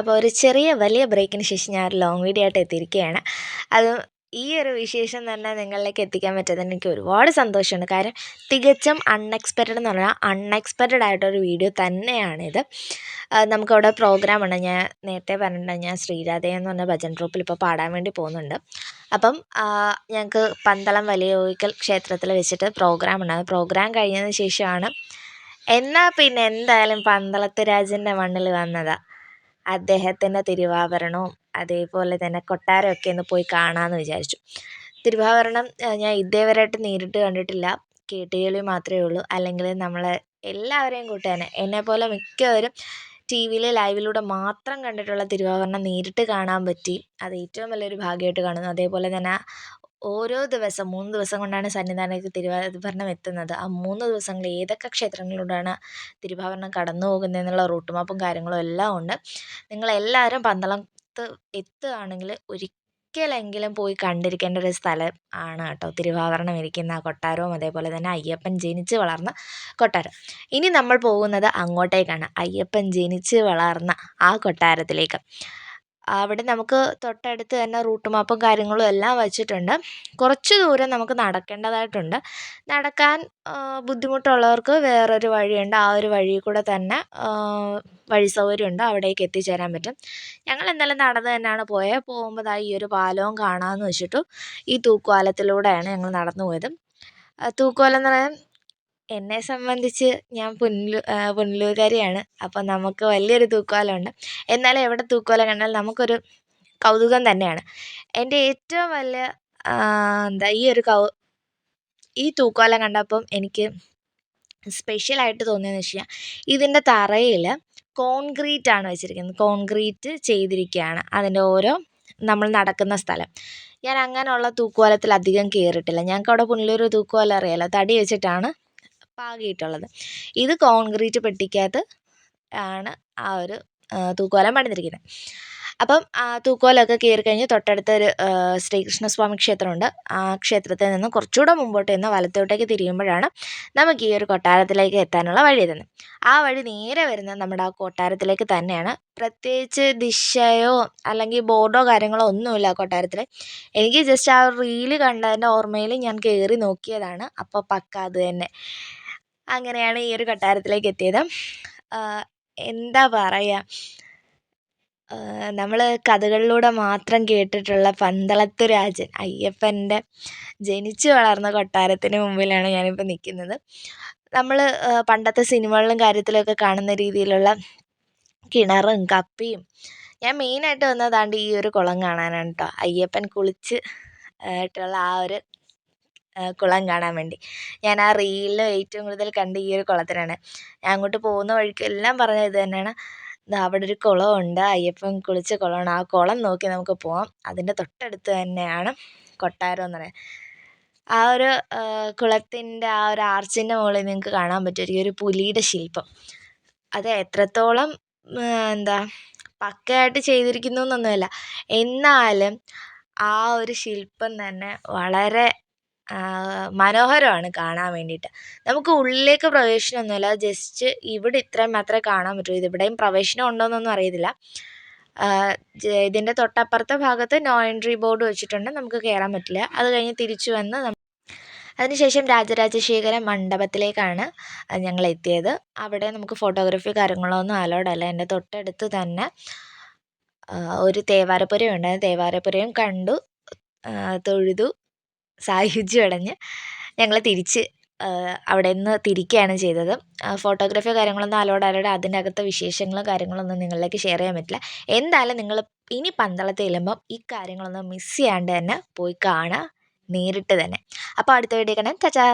അപ്പോൾ ഒരു ചെറിയ വലിയ ബ്രേക്കിന് ശേഷം ഞാൻ ഒരു ലോങ് വീഡിയോ ആയിട്ട് എത്തിയിരിക്കുകയാണ്. അത് ഈ ഒരു വിശേഷം തന്നെ നിങ്ങളിലേക്ക് എത്തിക്കാൻ പറ്റാതെ എനിക്ക് ഒരുപാട് സന്തോഷമുണ്ട്. കാരണം തികച്ചും അൺഎക്സ്പെക്റ്റഡ് എന്ന് പറഞ്ഞാൽ അൺഎക്സ്പെക്റ്റഡ് ആയിട്ടൊരു വീഡിയോ തന്നെയാണിത്. നമുക്കവിടെ പ്രോഗ്രാം ഉണ്ട്. ഞാൻ നേരത്തെ പറഞ്ഞിട്ടുണ്ട് ഞാൻ ശ്രീരാധേ എന്ന് പറഞ്ഞ ഭജൻ ട്രൂപ്പിൽ ഇപ്പോൾ പാടാൻ വേണ്ടി പോകുന്നുണ്ട്. അപ്പം ഞങ്ങൾക്ക് പന്തളം വലിയ ഒഴിക്കൽ ക്ഷേത്രത്തിൽ വെച്ചിട്ട് പ്രോഗ്രാം ഉണ്ട്. പ്രോഗ്രാം കഴിഞ്ഞതിന് ശേഷമാണ് എന്നാൽ പിന്നെ എന്തായാലും പന്തളത്ത് രാജന്റെ മണ്ണിൽ വന്നതാണ് അദ്ദേഹത്തിന്റെ തിരുവാഭരണവും അതേപോലെ തന്നെ കൊട്ടാരമൊക്കെ ഒന്ന് പോയി കാണാമെന്ന് വിചാരിച്ചു. തിരുവാഭരണം ഞാൻ ഇതേവരെയായിട്ട് നേരിട്ട് കണ്ടിട്ടില്ല. കേട്ടുകേൾവി മാത്രമേ ഉള്ളൂ. അല്ലെങ്കിൽ നമ്മളെ എല്ലാവരെയും കൂട്ടി തന്നെ എന്നെപ്പോലെ മിക്കവരും ടി വിയിൽ ലൈവിലൂടെ മാത്രം കണ്ടിട്ടുള്ള തിരുവാഭരണം നേരിട്ട് കാണാൻ പറ്റി. അത് ഏറ്റവും വലിയൊരു ഭാഗ്യമായിട്ട് കാണുന്നു. അതേപോലെ തന്നെ ഓരോ ദിവസം മൂന്ന് ദിവസം കൊണ്ടാണ് സന്നിധാനത്തേക്ക് തിരുവാഭരണം എത്തുന്നത്. ആ മൂന്ന് ദിവസങ്ങൾ ഏതൊക്കെ ക്ഷേത്രങ്ങളിലൂടെയാണ് തിരുവാഭരണം കടന്നു പോകുന്നതെന്നുള്ള റൂട്ട് മാപ്പും കാര്യങ്ങളും എല്ലാം ഉണ്ട്. നിങ്ങളെല്ലാവരും പന്തളത്ത് എത്തുകയാണെങ്കിൽ ഒരിക്കലെങ്കിലും പോയി കണ്ടിരിക്കേണ്ട ഒരു സ്ഥലം ആണ് കേട്ടോ തിരുവാഭരണം ഇരിക്കുന്ന കൊട്ടാരവും അതേപോലെ തന്നെ അയ്യപ്പൻ ജനിച്ച് വളർന്ന കൊട്ടാരം. ഇനി നമ്മൾ പോകുന്നത് അങ്ങോട്ടേക്കാണ്. അയ്യപ്പൻ ജനിച്ച് വളർന്ന ആ കൊട്ടാരത്തിലേക്ക്. അവിടെ നമുക്ക് തൊട്ടടുത്ത് തന്നെ റൂട്ട് മാപ്പും കാര്യങ്ങളും എല്ലാം വച്ചിട്ടുണ്ട്. കുറച്ച് ദൂരം നമുക്ക് നടക്കേണ്ടതായിട്ടുണ്ട്. നടക്കാൻ ബുദ്ധിമുട്ടുള്ളവർക്ക് വേറൊരു വഴിയുണ്ട്. ആ ഒരു വഴിയിൽ കൂടെ തന്നെ വഴി സൗകര്യമുണ്ട്. അവിടേക്ക് എത്തിച്ചേരാൻ പറ്റും. ഞങ്ങൾ എന്തായാലും നടന്ന് തന്നെയാണ് പോയത് പോകുമ്പോൾ ഈ ഒരു പാലവും കാണാമെന്ന് വെച്ചിട്ടു ഈ തൂക്കുപാലത്തിലൂടെയാണ് ഞങ്ങൾ നടന്നു പോയത്. തൂക്കുപാലം എന്ന് പറയാൻ എന്നെ സംബന്ധിച്ച് ഞാൻ പുനലൂ പുനലൂർകാരിയാണ് അപ്പം നമുക്ക് വലിയൊരു തൂക്കുപാലമുണ്ട്. എന്നാലും എവിടെ തൂക്കുപാലം കണ്ടാൽ നമുക്കൊരു കൗതുകം തന്നെയാണ്. എന്റെ ഏറ്റവും വലിയ എന്താ ഈ ഒരു കൗ ഈ തൂക്കുപാലം കണ്ടപ്പം എനിക്ക് സ്പെഷ്യലായിട്ട് തോന്നിയതെന്ന് വെച്ച് ഇതിന്റെ തറയിൽ കോൺക്രീറ്റ് ആണ് വെച്ചിരിക്കുന്നത്. കോൺക്രീറ്റ് ചെയ്തിരിക്കുകയാണ്. അതിന്റെ ഓരോ നമ്മൾ നടക്കുന്ന സ്ഥലം. ഞാൻ അങ്ങനെയുള്ള തൂക്കുപാലത്തിൽ അധികം കയറിയിട്ടില്ല ഞങ്ങൾക്ക് അവിടെ പുനലൂർ തൂക്കുപാലം അറിയാമല്ലോ തടി വെച്ചിട്ടാണ് പാകിയിട്ടുള്ളത് ഇത് കോൺക്രീറ്റ് പെട്ടിക്കകത്ത് ആണ് ആ ഒരു തൂക്കുപാലം പണിതിരിക്കുന്നത്. അപ്പം ആ തൂക്കുപാലമൊക്കെ കയറി കഴിഞ്ഞ് തൊട്ടടുത്തൊരു ശ്രീകൃഷ്ണസ്വാമി ക്ഷേത്രമുണ്ട്. ആ ക്ഷേത്രത്തിൽ നിന്ന് കുറച്ചുകൂടെ മുമ്പോട്ട് നിന്ന് വലത്തോട്ടേക്ക് തിരിയുമ്പോഴാണ് നമുക്ക് ഈ ഒരു കൊട്ടാരത്തിലേക്ക് എത്താനുള്ള വഴി എത്തുന്നത് ആ വഴി നേരെ വരുന്നത് നമ്മുടെ ആ കൊട്ടാരത്തിലേക്ക് തന്നെയാണ്. പ്രത്യേകിച്ച് ദിശയോ അല്ലെങ്കിൽ ബോർഡോ കാര്യങ്ങളോ ഒന്നുമില്ല കൊട്ടാരത്തിൽ എനിക്ക് ജസ്റ്റ് ആ റീൽ കണ്ടതിന്റെ ഓർമ്മയിൽ ഞാൻ കയറി നോക്കിയതാണ്. അപ്പോൾ പക്ക അത് തന്നെ. അങ്ങനെയാണ് ഈ ഒരു കൊട്ടാരത്തിലേക്ക് എത്തിയത്. എന്താ പറയുക നമ്മൾ കഥകളിലൂടെ മാത്രം കേട്ടിട്ടുള്ള പന്തളത്ത് രാജൻ അയ്യപ്പന്റെ ജനിച്ചു വളർന്ന കൊട്ടാരത്തിന് മുമ്പിലാണ് ഞാനിപ്പോൾ നിൽക്കുന്നത് നമ്മൾ പണ്ടത്തെ സിനിമകളിലും കാര്യത്തിലൊക്കെ കാണുന്ന രീതിയിലുള്ള കിണറും കപ്പിയും ഞാൻ മെയിനായിട്ട് വന്നത് ഈ ഒരു കുളം കാണാനാണ് കേട്ടോ അയ്യപ്പൻ കുളിച്ച് ആയിട്ടുള്ള ആ ഒരു കുളം കാണാൻ വേണ്ടി. ഞാൻ ആ റീലിൽ ഏറ്റവും കൂടുതൽ കണ്ട ഈ ഒരു കുളത്തിനാണ് ഞാൻ അങ്ങോട്ട് പോകുന്ന വഴിക്ക് എല്ലാം പറഞ്ഞത് ഇത് തന്നെയാണ്. ദാ അവിടെ ഒരു കുളമുണ്ട് അയ്യപ്പൻ കുളിച്ച കുളമാണ്. ആ കുളം നോക്കി നമുക്ക് പോവാം. അതിന്റെ തൊട്ടടുത്ത് തന്നെയാണ് കൊട്ടാരം എന്ന് പറയുന്നത്. ആ ഒരു കുളത്തിന്റെ ആ ഒരു ആർച്ചിന്റെ മുകളിൽ നിങ്ങൾക്ക് കാണാൻ പറ്റുമായിരിക്കും ഒരു പുലിയുടെ ശില്പം. അത് എത്രത്തോളം എന്താ പക്കയായിട്ട് ചെയ്തിരിക്കുന്നു എന്നൊന്നുമല്ല. എന്നാലും ആ ഒരു ശില്പം തന്നെ വളരെ മനോഹരമാണ് കാണാൻ വേണ്ടിയിട്ട്. നമുക്ക് ഉള്ളിലേക്ക് പ്രവേശനമൊന്നുമില്ല ജസ്റ്റ് ഇവിടെ ഇത്രയും മാത്രമേ കാണാൻ പറ്റൂ. ഇതിവിടെയും പ്രവേശനം ഉണ്ടോയെന്നൊന്നും അറിയത്തില്ല. ഇതിന്റെ തൊട്ടപ്പുറത്തെ ഭാഗത്ത് നോ എൻട്രി ബോർഡ് വെച്ചിട്ടുണ്ട്. നമുക്ക് കയറാൻ പറ്റില്ല. അത് കഴിഞ്ഞ് തിരിച്ചു വന്ന് അതിനുശേഷം രാജരാജശേഖര മണ്ഡപത്തിലേക്കാണ് ഞങ്ങൾ എത്തിയത്. അവിടെ നമുക്ക് ഫോട്ടോഗ്രാഫി കാര്യങ്ങളൊന്നും അലോഡ് അല്ല. എന്റെ തൊട്ടടുത്ത് തന്നെ ഒരു തേവാരപ്പുരയും ഉണ്ടായിരുന്നു തേവാരപ്പുരയും കണ്ടു തൊഴുതു. സായുജ്യം അടഞ്ഞ് ഞങ്ങൾ തിരിച്ച് അവിടെ നിന്ന് തിരിക്കുകയാണ് ചെയ്തത്. ഫോട്ടോഗ്രാഫിയോ കാര്യങ്ങളൊന്നും അലോഡ് അലോഡ് അതിനകത്തെ വിശേഷങ്ങളും കാര്യങ്ങളൊന്നും നിങ്ങളിലേക്ക് ഷെയർ ചെയ്യാൻ പറ്റില്ല. എന്തായാലും നിങ്ങൾ ഇനി പന്തളത്ത് ചെല്ലുമ്പം ഈ കാര്യങ്ങളൊന്നും മിസ് ചെയ്യാണ്ട് തന്നെ പോയി കാണുക നേരിട്ട് തന്നെ. അപ്പോൾ അടുത്ത വീഡിയോ കാണാം. ചാച്ചാ